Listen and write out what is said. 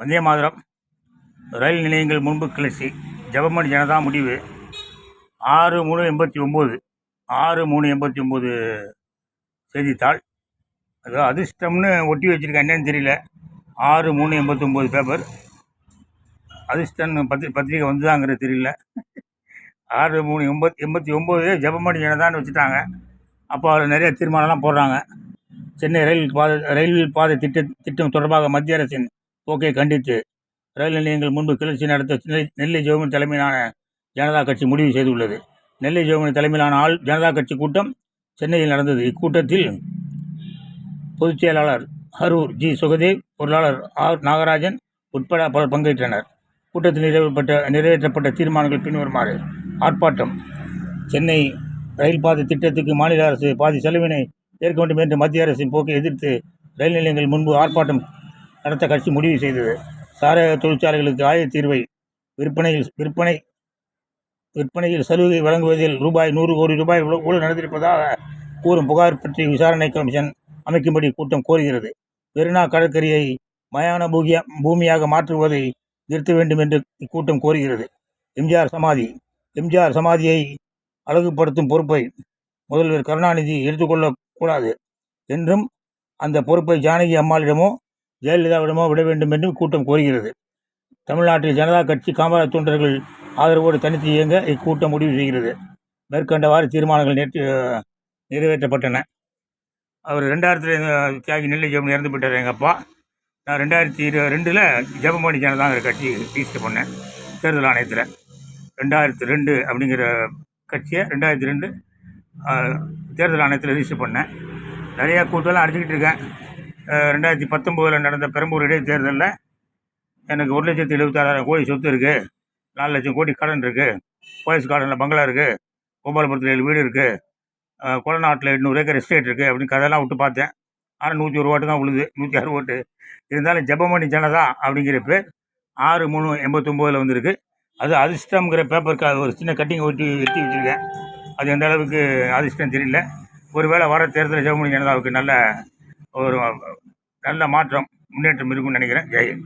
வந்தே மாதரம். ரயில் நிலையங்கள் முன்பு கிளர்ச்சி. ஜபமணி ஜனதா முடிவு. ஆறு மூணு எண்பத்தி ஒம்பது. ஆறு மூணு எண்பத்தி ஒம்பது செய்தித்தாள். அது அதிர்ஷ்டம்னு ஒட்டி வச்சுருக்கேன். என்னன்னு தெரியல. ஆறு மூணு எண்பத்தொம்போது பேப்பர். அதிர்ஷ்டம்னு பத்திரி பத்திரிக்கை வந்துதாங்கிறது தெரியல. ஆறு மூணு எண்பத் எண்பத்தி ஒம்பது ஜபமணி ஜனதான்னு வச்சுட்டாங்க. அப்போ அதில் நிறைய தீர்மானம்லாம் போடுறாங்க. சென்னை ரயில் பாதை ரயில் பாதை திட்ட திட்டம் தொடர்பாக மத்திய அரசின் போக்கை கண்டித்து ரயில் நிலையங்கள் முன்பு கிளர்ச்சி நடத்த நெல்லை நெல்லை தலைமையிலான ஜனதா கட்சி முடிவு செய்துள்ளது. நெல்லை ஜெயமணி தலைமையிலான ஆள் ஜனதா கட்சி கூட்டம் சென்னையில் நடந்தது. இக்கூட்டத்தில் பொதுச் செயலாளர் அரூர் ஜி சுகதேவ் பொருளாளர் ஆர் நாகராஜன் உட்பட பலர் பங்கேற்றனர். கூட்டத்தில் நிறைவேற்றப்பட்ட நிறைவேற்றப்பட்ட தீர்மானங்கள் பின்வருமாறு ஆர்ப்பாட்டம் சென்னை ரயில் பாதை திட்டத்துக்கு மாநில அரசு பாதி செலவினை ஏற்க வேண்டும் என்று மத்திய அரசின் போக்கை எதிர்த்து ரயில் நிலையங்கள் முன்பு ஆர்ப்பாட்டம் நடத்த கட்சி முடிவு செய்தது. சாராய தொழிற்சாலைகளுக்கு ஆயத்தீர்வை விற்பனையில் விற்பனை விற்பனையில் சலுகை வழங்குவதில் ரூபாய் நூறு கோடி ரூபாய் ஊழல் நடந்திருப்பதாக கூறும் புகார் பற்றி விசாரணை கமிஷன் அமைக்கும்படி கூட்டம் கோருகிறது. மெரினா கடற்கரையை மயான பூகியா பூமியாக மாற்றுவதை நிறுத்த வேண்டும் என்று இக்கூட்டம் கோருகிறது. எம்ஜிஆர் சமாதி எம்ஜிஆர் சமாதியை அழகுபடுத்தும் பொறுப்பை முதல்வர் கருணாநிதி எடுத்துக்கொள்ளக்கூடாது என்றும் அந்த பொறுப்பை ஜானகி அம்மாளிடமோ ஜெயலலிதாவிடமோ விட வேண்டும் என்றும் கூட்டம் கோருகிறது. தமிழ்நாட்டில் ஜனதா கட்சி காமராஜ் தொண்டர்கள் ஆதரவோடு தனித்து இயங்க இக்கூட்டம் முடிவு செய்கிறது. மேற்கண்டவாறு தீர்மானங்கள் நேற்று நிறைவேற்றப்பட்டன. அவர் ரெண்டாயிரத்தில் தியாகி நெல்லை ஜெபம் இறந்து போயிட்டார் எங்கள் அப்பா நான் ரெண்டாயிரத்தி இரு ரெண்டில் ஜெபமணி ஜனதாங்கிற கட்சி ரிஜிஸ்டர் பண்ணேன் தேர்தல் ஆணையத்தில். ரெண்டாயிரத்தி ரெண்டு அப்படிங்கிற கட்சியை ரெண்டாயிரத்தி ரெண்டு தேர்தல் ஆணையத்தில் ரிஜிஸ்டர் பண்ணேன். நிறையா கூட்டம்லாம் அடிச்சுக்கிட்டு இருக்கேன். ரெண்டாயிரத்தி பத்தொம்போதில் நடந்த பெரம்பூர் இடைத்தேர்தலில் எனக்கு ஒரு லட்சத்தி எழுபத்தாறாயிரம் கோடி சொத்து இருக்குது நாலு லட்சம் கோடி கடன் இருக்குது போயஸ் கார்டனில் பங்களா இருக்குது கோபாலபுரத்தில் ஏழு வீடு இருக்குது கொலநாட்டில் எட்நூறு ஏக்கர் எஸ்டேட் இருக்குது அப்படின்னு கதையெல்லாம் விட்டு பார்த்தேன். ஆனால் நூற்றி ஒரு ஓட்டு தான் உழுது. நூற்றி ஆறு ஓட்டு. இருந்தாலும் ஜெபமணி ஜனதா அப்படிங்கிற பேர் ஆறு மூணு எண்பத்தொம்போதில் வந்திருக்கு. அது அதிர்ஷ்டம்ங்கிற பேப்பருக்கு அது ஒரு சின்ன கட்டிங் ஒட்டி வெட்டி வச்சுருக்கேன். அது எந்த அளவுக்கு அதிர்ஷ்டம் தெரியல. ஒருவேளை வர தேர்தலில் ஜெபமணி ஜனதாவுக்கு நல்ல ஒரு நல்ல மாற்றம் முன்னேற்றம் இருக்கும்னு நினைக்கிறேன். ஜெயன்